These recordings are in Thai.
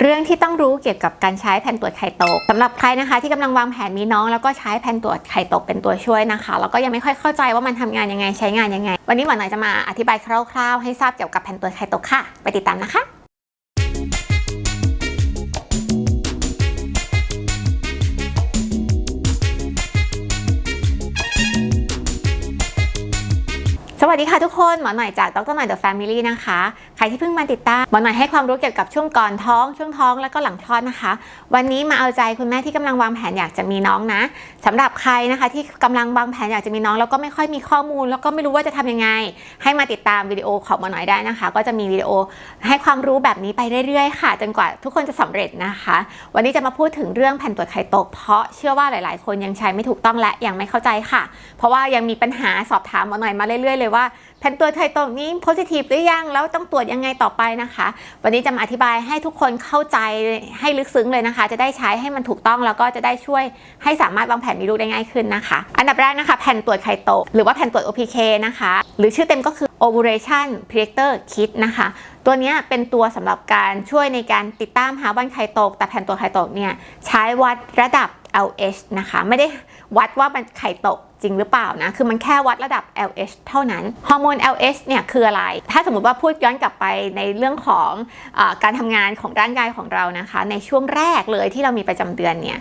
เรื่องที่ต้องรู้เกี่ยวกับการใช้แผ่นตรวจไข่ตกสำหรับใครนะคะ ที่กำลังวางแผนมีน้องแล้วก็ใช้แผ่นตรวจไข่ตกเป็นตัวช่วยนะคะแล้วก็ยังไม่ค่อยเข้าใจว่ามันทำงานยังไงใช้งานยังไง วันนี้หมอหน่อยจะมาอธิบายคร่าวๆให้ทราบเกี่ยวกับแผ่นตรวจไข่ตกค่ะ ไปติดตามนะคะ วัสดีค่ะทุกคน หมอหน่อยจากดรหน่อย The Family นะคะ ใครที่เพิ่งมาติดตาม หมอหน่อยให้ความรู้เกี่ยวกับช่วงก่อนท้อง ช่วงท้องแล้วก็หลังคลอดนะคะ วันนี้มาเอาใจคุณแม่ที่กำลังวางแผนอยากจะมีน้องนะสำหรับใครนะคะที่กำลังวางแผนอยากจะมีน้องแล้วก็ไม่ค่อยมีข้อมูล แล้วก็ไม่รู้ว่าจะทำยังไง ให้มาติดตามวิดีโอของหมอหน่อยได้นะคะ ก็จะมีวิดีโอให้ความรู้แบบนี้ไปเรื่อยๆ ค่ะ จนกว่าทุกคนจะสำเร็จนะคะ วันนี้จะมาพูดถึงเรื่องแผ่นตรวจไข่ตก เพราะเชื่อว่าหลาย ๆ คนยังใช้ไม่ถูกต้องและยังไม่เข้าใจค่ะ เพราะว่ายังมีปัญหาสอบถามหมอหน่อยมาเรื่อย ๆ เลยว่าแผ่นตรวจไข่ตกนี้ positive หรือยัง แล้วต้องตรวจยังไงต่อไปนะคะ วันนี้จะมาอธิบายให้ทุกคนเข้าใจให้ลึกซึ้งเลยนะคะ จะได้ใช้ให้มันถูกต้องแล้วก็จะได้ช่วยให้สามารถวางแผนมีลูกได้ง่ายขึ้นนะคะ อันดับแรกนะคะ แผ่นตรวจไข่ตกหรือว่าแผ่นตรวจ OPK นะคะ หรือชื่อเต็มก็คือ ovulation predictor kit นะคะ ตัวนี้เป็นตัวสำหรับการช่วยในการติดตามหาวันไข่ตก แต่แผ่นตรวจไข่ตกเนี่ยใช้วัดระดับ LH นะคะ ไม่ได้วัดว่ามันไข่ตก จริงหรือเปล่านะ คือมันแค่วัดระดับ LH เท่านั้น ฮอร์โมน LH เนี่ยคืออะไร ถ้าสมมติว่าพูดย้อนกลับไปในเรื่องของอการทำงานของร่างกายของเรานะคะ ในช่วงแรกเลยที่เรามีประจำเดือนเนี่ย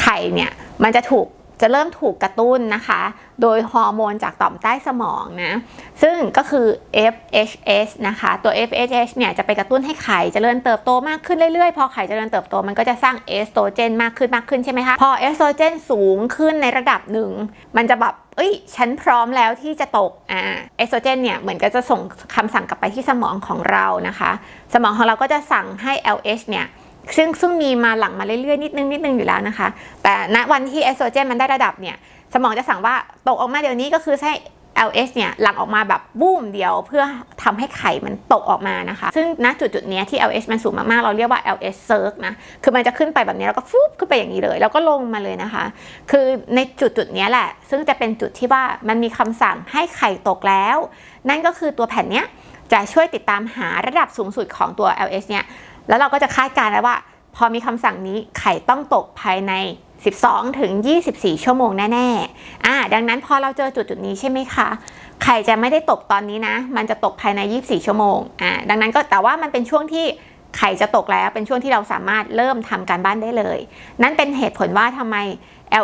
ไข่เนี่ยมันจะถูก จะเริ่มถูกกระตุ้นนะคะ โดยฮอร์โมนจากต่อมใต้สมองนะ ซึ่งก็คือ FHS นะคะ ตัว FHS เนี่ยจะไปกระตุ้นให้ไข่เจริญเติบโตมากขึ้นเรื่อยๆ พอไข่เจริญเติบโตมันก็จะสร้างเอสโตรเจนมากขึ้นมากขึ้นใช่ไหมคะ พอเอสโตรเจนสูงขึ้นในระดับหนึ่ง มันจะแบบเอ้ย ฉันพร้อมแล้วที่จะตก อ่า เอสโตรเจนเนี่ย เหมือนก็จะส่งคำสั่งกลับไปที่สมองของเรานะคะ สมองของเราก็จะสั่งให้ LH เนี่ย ซึ่งซึ่งมีมาหลังมาเรื่อยๆนิดนึงนิดนึงอยู่แล้วนะคะ แต่ณวันที่เอสโตรเจนมันได้ระดับเนี่ยสมองจะสั่งว่าตกออกมาเดี๋ยวนี้ก็คือให้ LH เนี่ยหลั่งออกมาแบบบูมเดียวเพื่อทำให้ไข่มันตกออกมานะคะ ซึ่งณจุดจุดๆนี้ที่ LH มันสูงมากๆ เราเรียกว่า LH surge นะ คือมันจะขึ้นไปแบบนี้แล้วก็ฟุบขึ้นไปอย่างนี้เลย แล้วก็ลงมาเลยนะคะ คือในจุดจุดๆนี้แหละ ซึ่งจะเป็นจุดที่ว่ามันมีคำสั่งให้ไข่ตกแล้ว นั่นก็คือตัวแผ่นเนี้ยจะช่วยติดตามหาระดับสูงสุดของตัว LH เนี่ย แล้วเราก็จะคาดการณ์แล้วว่า พอมีคำสั่งนี้ไข่ต้องตกภายใน 12 ถึง 24 ชั่วโมงแน่ๆอ่าดังนั้นพอเราเจอจุดจุดนี้ใช่ไหมคะไข่จะไม่ได้ตกตอนนี้นะ มันจะตกภายใน 24 ชั่วโมงอ่าดังนั้นก็แต่ว่ามันเป็นช่วงที่ไข่จะตกแล้วเป็นช่วงที่เราสามารถเริ่มทำการบ้านได้เลย นั่นเป็นเหตุผลว่าทำไม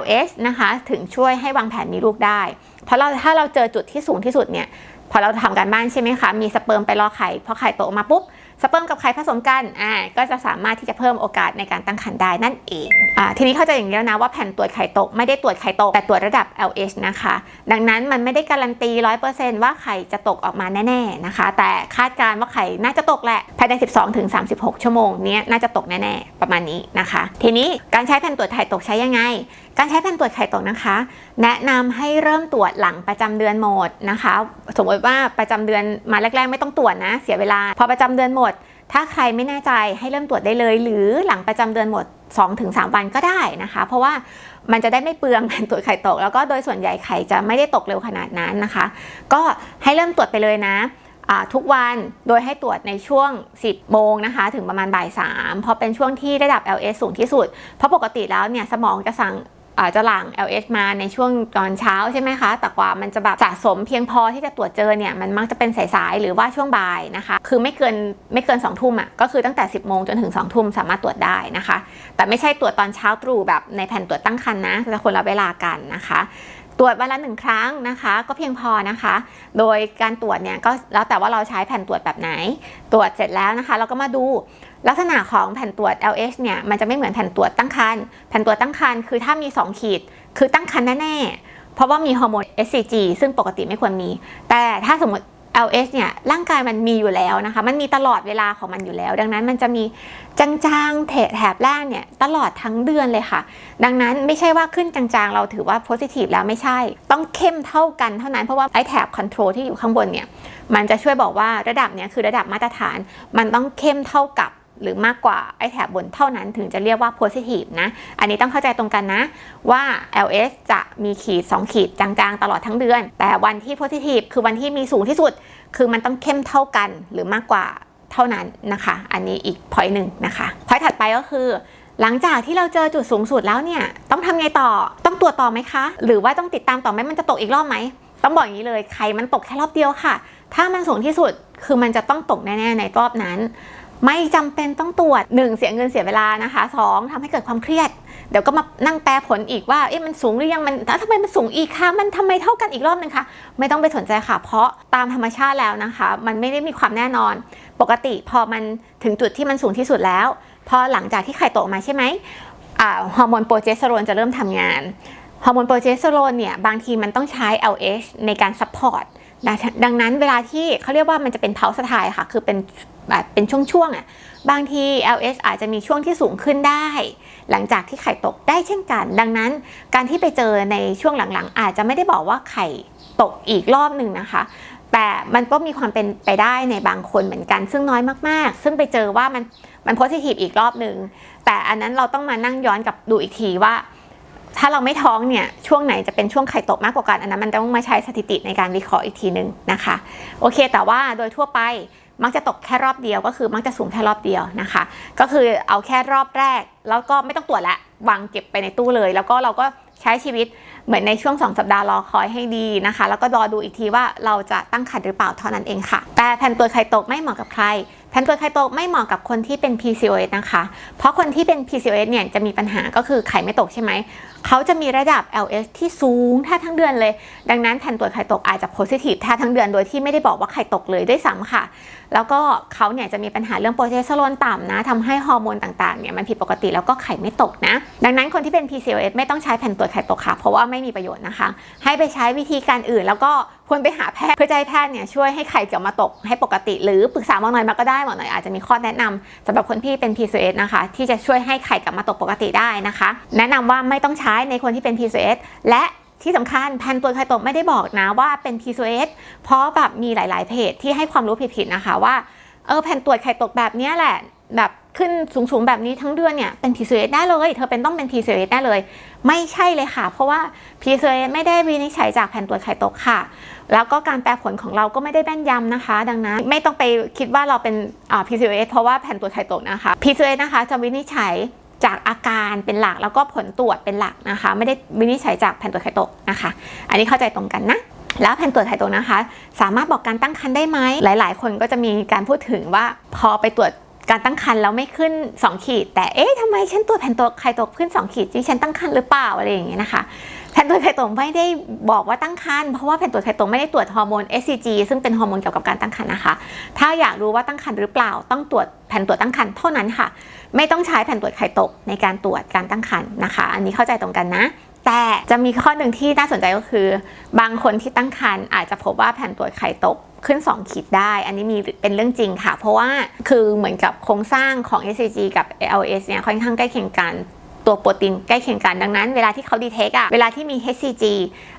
LS นะคะถึงช่วยให้วางแผนมีลูกได้ เพราะเราถ้าเราเจอจุดที่สูงที่สุดเนี่ยพอเราทำการบ้านใช่ไหมคะ มีสเปิร์มไปรอไข่พอไข่ตกมาปุ๊บ สเปิร์มกับไข่ผสมกันอ่าก็จะสามารถที่จะเพิ่มโอกาสในการตั้งครรภ์ได้นั่นเองอ่าทีนี้เข้าใจอย่างนี้แล้วนะว่าแผ่นตรวจไข่ตกไม่ได้ตรวจไข่ตกแต่ตรวจระดับ LH นะคะ ดังนั้นมันไม่ได้การันตี 100%ว่าไข่จะตกออกมาแน่ๆนะคะ แต่คาดการณ์ว่าไข่น่าจะตกแหละภายใน 12ถึง36 ชั่วโมงนี้น่าจะตกแน่ๆประมาณนี้นะคะ ทีนี้การใช้แผ่นตรวจไข่ตกใช้ยังไงการใช้แผ่นตรวจไข่ตกนะคะ แนะนำให้เริ่มตรวจหลังประจำเดือนหมดนะคะ สมมติว่าประจำเดือนมาแรก ๆ ไม่ต้องตรวจนะ เสียเวลา พอประจำเดือนหมด ถ้าใครไม่แน่ใจให้เริ่มตรวจได้เลย หรือหลังประจำเดือนหมด 2-3 วันก็ได้นะคะ เพราะว่ามันจะได้ไม่เปลืองแผ่นตรวจไข่ตก แล้วก็โดยส่วนใหญ่ไข่จะไม่ได้ตกเร็วขนาดนั้นนะคะ ก็ให้เริ่มตรวจไปเลยนะทุกวันโดยให้ตรวจในช่วง 10 โมงนะคะ ถึงประมาณบ่าย3เพราะเป็นช่วงที่ระดับ LS สูงที่สุด เพราะปกติแล้วเนี่ยสมองจะสั่ง จะหลั่ง LH มาในช่วงตอนเช้าใช่ไหมคะ แต่กว่ามันจะแบบสะสมเพียงพอที่จะตรวจเจอเนี่ยมันมักจะเป็นสายๆหรือว่าช่วงบ่ายนะคะ คือไม่เกินไม่เกิน2องทุ่มอะก็คือตั้งแต่ 10โมงจนถึง2องทุ่มสามารถตรวจได้นะคะ แต่ไม่ใช่ตรวจตอนเช้าตรู่แบบในแผ่นตรวจตั้งครรภ์นะจะคนละเวลากันนะคะตรวจวันละหนึ่งครั้งนะคะ ก็เพียงพอนะคะ โดยการตรวจเนี่ยก็แล้วแต่ว่าเราใช้แผ่นตรวจแบบไหน ตรวจเสร็จแล้วนะคะ เราก็มาดู ลักษณะของแผ่นตรวจ LH เนี่ยมันจะไม่เหมือนแผ่นตรวจตั้งครรภ์แผ่นตรวจตั้งครรภ์คือถ้ามี 2 ขีด คือตั้งครรภ์แน่ๆเพราะว่ามีฮอร์โมน SCG ซึ่งปกติไม่ควรมี แต่ถ้าสมมติ LH เนี่ยร่างกายมันมีอยู่แล้วนะคะ มันมีตลอดเวลาของมันอยู่แล้ว ดังนั้นมันจะมีจางๆเถแถบล่างเนี่ยตลอดทั้งเดือนเลยค่ะ ดังนั้นไม่ใช่ว่าขึ้นจางๆ เราถือว่า positive แล้วไม่ใช่ ต้องเข้มเท่ากันเท่านั้นเพราะว่าไอ้แถบ control ที่อยู่ข้างบนเนี่ยมันจะช่วยบอกว่าระดับเนี้ยคือระดับมาตรฐาน มันต้องเข้มเท่ากับ หรือมากกว่าไอแถบบนเท่านั้นถึงจะเรียกว่า positive นะ อันนี้ต้องเข้าใจตรงกันนะ ว่า LS จะมีขีด 2 ขีดจางๆ ตลอดทั้งเดือน แต่วันที่ positive คือวันที่มีสูงที่สุด คือมันต้องเข้มเท่ากันหรือมากกว่าเท่านั้นนะคะ อันนี้อีกพอยหนึ่งนะคะพอยถัดไปก็คือหลังจากที่เราเจอจุดสูงสุดแล้วเนี่ย ต้องทำไงต่อต้องตรวจต่อไหมคะ หรือว่าต้องติดตามต่อไหมมันจะตกอีกรอบไหมต้องบอกอย่างนี้เลยไข่มันตกแค่รอบเดียวค่ะ ถ้ามันสูงที่สุดคือมันจะต้องตกแน่ ๆ ในรอบนั้น ไม่จำเป็นต้องตรวจ 1 เสียเงินเสียเวลานะคะ 2ทำให้เกิดความเครียด เดี๋ยวก็มานั่งแปลผลอีกว่าเอ๊ะมันสูงหรือยังมันแล้วทำไมมันสูงอีกคะมันทำไมเท่ากันอีกรอบนึงคะไม่ต้องไปสนใจค่ะ เพราะตามธรรมชาติแล้วนะคะ มันไม่ได้มีความแน่นอน ปกติพอมันถึงจุดที่มันสูงที่สุดแล้ว พอหลังจากที่ไข่ตกมาใช่ไหมฮอร์โมนโปรเจสเตอโรนจะเริ่มทำงานฮอร์โมนโปรเจสเตอโรนเนี่ยบางทีมันต้องใช้ LH ในการซัพพอร์ตดังนั้นเวลาที่เขาเรียกว่ามันจะเป็นเพาสไทยค่ะ คือเป็น แบบเป็นช่วงๆอะบางที LH อาจจะมีช่วงที่สูงขึ้นได้ หลังจากที่ไข่ตกได้เช่นกัน ดังนั้นการที่ไปเจอในช่วงหลังๆ อาจจะไม่ได้บอกว่าไข่ตกอีกรอบหนึ่งนะคะ แต่มันก็มีความเป็นไปได้ในบางคนเหมือนกัน ซึ่งน้อยมากๆ ซึ่งไปเจอว่ามันมันโพสิทีฟอีกรอบหนึ่งแต่อันนั้นเราต้องมานั่งย้อนกลับดูอีกทีว่า ถ้าเราไม่ท้องเนี่ยช่วงไหนจะเป็นช่วงไข่ตกมากกว่ากันอันนั้นมันต้องมาใช้สถิติในการวิเคราะห์อีกทีหนึ่งนะคะ โอเค แต่ว่าโดยทั่วไป มักจะตกแค่รอบเดียวก็คือมักจะสูงแค่รอบเดียวนะคะ ก็คือเอาแค่รอบแรก แล้วก็ไม่ต้องตรวจละวางเก็บไปในตู้เลย แล้วก็เราก็ใช้ชีวิตเหมือนในช่วง 2 สัปดาห์รอคอยให้ดีนะคะ แล้วก็รอดูอีกทีว่าเราจะตั้งครรภ์หรือเปล่าเท่านั้นเองค่ะ แต่แผ่นตัวไข่ตกไม่เหมาะกับใครแผ่นตัวไข่ตกไม่เหมาะกับคนที่เป็น PCOS นะคะ เพราะคนที่เป็น PCOS เนี่ยจะมีปัญหาก็คือไข่ไม่ตกใช่ไหม เขาจะมีระดับ LH ที่สูงแทบทั้งเดือนเลย ดังนั้นแผ่นตรวจไข่ตกอาจจะ positive แทบทั้งเดือนโดยที่ไม่ได้บอกว่าไข่ตกเลยด้วยซ้ำค่ะ แล้วก็เขาเนี่ยจะมีปัญหาเรื่องโปรเจสเตอโรนต่ำนะทำให้ฮอร์โมนต่างๆเนี่ยมันผิดปกติแล้วก็ไข่ไม่ตกนะ ดังนั้นคนที่เป็น PCOS ไม่ต้องใช้แผ่นตรวจไข่ตกค่ะ เพราะว่าไม่มีประโยชน์นะคะ ให้ไปใช้วิธีการอื่น แล้วก็ควรไปหาแพทย์เพื่อจะให้แพทย์เนี่ยช่วยให้ไข่กลับมาตกให้ปกติ หรือปรึกษาหมอหน่อยมาก็ได้หมอหน่อยอาจจะมีข้อแนะนำสำหรับคนที่เป็น PCOS นะคะ ที่จะช่วยให้ไข่กลับมาตกปกติได้นะคะ แนะนำว่าไม่ต้องใช้ในคนที่เป็น PCOS และที่สำคัญแผ่นตรวจไข่ตกไม่ได้บอกนะว่าเป็น PCOS เพราะแบบมีหลาย ๆ เพจที่ให้ความรู้ผิดๆนะคะว่าเออแผ่นตรวจไข่ตกแบบนี้แหละแบบ ขึ้นสูงๆแบบนี้ทั้งเดือนเนี่ยเป็น PCOS ได้เลย เธอเป็นต้องเป็น PCOS ได้เลย ไม่ใช่เลยค่ะ เพราะว่า PCOS ไม่ได้วินิจฉัยจากแผ่นตรวจไข่ตกค่ะ แล้วก็การแปลผลของเราก็ไม่ได้แม่นยำนะคะ ดังนั้นไม่ต้องไปคิดว่าเราเป็นอ่า PCOS เพราะว่าแผ่นตรวจไข่ตกนะคะ PCOS นะคะจะวินิจฉัยจากอาการเป็นหลักแล้วก็ผลตรวจเป็นหลักนะคะ ไม่ได้วินิจฉัยจากแผ่นตรวจไข่ตกนะคะ อันนี้เข้าใจตรงกันนะแล้วแผ่นตรวจไข่ตกนะคะ สามารถบอกการตั้งครรภ์ได้ไหมหลาย ๆ คนก็จะมีการพูดถึงว่าพอไปตรวจ การตั้งครรภ์แล้วไม่ขึ้น 2 ขีด แต่เอ๊ะทำไมฉันตรวแผ่นตรวไข่ตกขึ้น 2 ขีดที่ฉันตั้งครรภ์หรือเปล่าอะไรอย่างเงี้ยนะคะแผ่นตรวไข่ตกไม่ได้บอกว่าตั้งครรภ์เพราะว่าแผ่นตรวจไข่ตกไม่ได้ตรวจฮอร์โมน SCG ซึ่งเป็นฮอร์โมนเกี่ยวกับการตั้งครรภ์นะคะ ถ้าอยากรู้ว่าตั้งครรภ์หรือเปล่า ต้องตรวจแผ่นตรวจตั้งครรภ์เท่านั้นค่ะ ไม่ต้องใช้แผ่นตรวจไข่ตกในการตรวจการตั้งครรภ์นะคะ อันนี้เข้าใจตรงกันนะแต่จะมีข้อหนึ่งที่น่าสนใจก็คือ บางคนที่ตั้งครรภ์อาจจะพบว่าแผ่นตรวจไข่ตก ขึ้น 2 ขีดได้ อันนี้มีเป็นเรื่องจริงค่ะ เพราะว่าคือเหมือนกับโครงสร้างของ SCG กับ LS เนี่ยค่อนข้างใกล้เคียงกันตัวโปรตีนใกล้เคียงกันดังนั้น เวลาที่เขาดีเทคอะเวลาที่มี HCG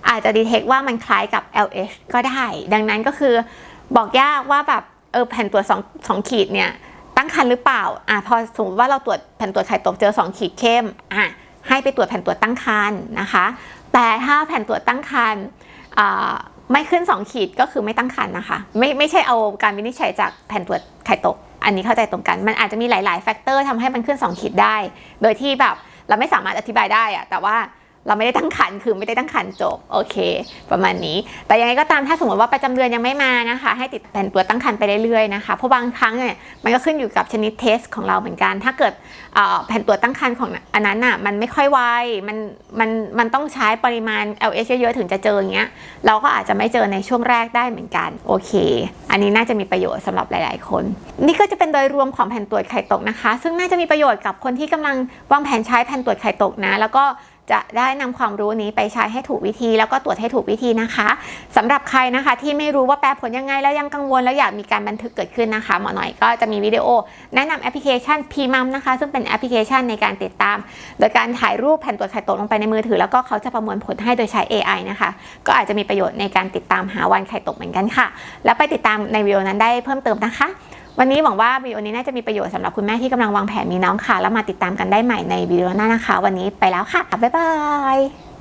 อาจจะดีเทคว่ามันคล้ายกับ LH ก็ได้ ดังนั้นก็คือบอกยากว่าแบบเออแผ่นตรวจ2 2ขีดเนี่ยตั้งครรภ์หรือเปล่าอะพอสมมติว่าเราตรวจแผ่นตรวจไข่ตกเจอ 2 ขีดเข้มอะให้ไปตรวจแผ่นตรวจตั้งครรภ์นะคะ แต่ถ้าแผ่นตรวจตั้งครรภ์อ่า ไม่ขึ้น 2 ขีดก็คือไม่ตั้งครรภ์นะคะ ไม่ไม่ใช่เอาการวินิจฉัยจากแผ่นตรวจไข่ตก อันนี้เข้าใจตรงกัน มันอาจจะมีหลาย ๆ แฟกเตอร์ทำให้มันขึ้น 2 ขีดได้ โดยที่แบบเราไม่สามารถอธิบายได้อะแต่ว่า เราไม่ได้ตั้งคันคือไม่ได้ตั้งคันจบโอเค ประมาณนี้ แต่ยังไงก็ตามถ้าสมมติว่าประจำเดือนยังไม่มานะคะ ให้ติดแผ่นตัวตั้งคันไปเรื่อยๆนะคะเพราะบางครั้งเนี่ยมันก็ขึ้นอยู่กับชนิดเทสของเราเหมือนกัน ถ้าเกิดแผ่นตัวตั้งคันของอันนั้นอะมันไม่ค่อยไวมันมันมันต้องใช้ปริมาณ LH เยอะๆถึงจะเจออย่างเงี้ยเราก็อาจจะไม่เจอในช่วงแรกได้เหมือนกันโอเค อันนี้น่าจะมีประโยชน์สำหรับหลาย ๆ คน นี่ก็จะเป็นโดยรวมของแผ่นตรวจไข่ตกนะคะ ซึ่งน่าจะมีประโยชน์กับคนที่กำลังวางแผนใช้แผ่นตรวจไข่ตกนะ แล้วก็ จะได้นำความรู้นี้ไปใช้ให้ถูกวิธี แล้วก็ตรวจให้ถูกวิธีนะคะสำหรับใครนะคะที่ไม่รู้ว่าแปลผลยังไงแล้วยังกังวล แล้วอยากมีการบันทึกเกิดขึ้นนะคะหมอหน่อยก็จะมีวิดีโอ แนะนำแอปพลิเคชัน p m u m นะคะ ซึ่งเป็นแอปพลิเคชันในการติดตาม โดยการถ่ายรูปแผ่นตรวจไข่ตกลงไปในมือถือ แล้วก็เขาจะประมวลผลให้โดยใช้ AI นะคะ ก็อาจจะมีประโยชน์ในการติดตามหาวันไข่ตกเหมือนกันค่ะ แล้วไปติดตามในวิดีโอนั้นได้เพิ่มเติมนะคะ วันนี้หวังว่าวิดีโอนี้น่าจะมีประโยชน์สำหรับคุณแม่ที่กำลังวางแผนมีน้องค่ะ แล้วมาติดตามกันได้ใหม่ในวิดีโอหน้านะคะ วันนี้ไปแล้วค่ะ บ๊ายบาย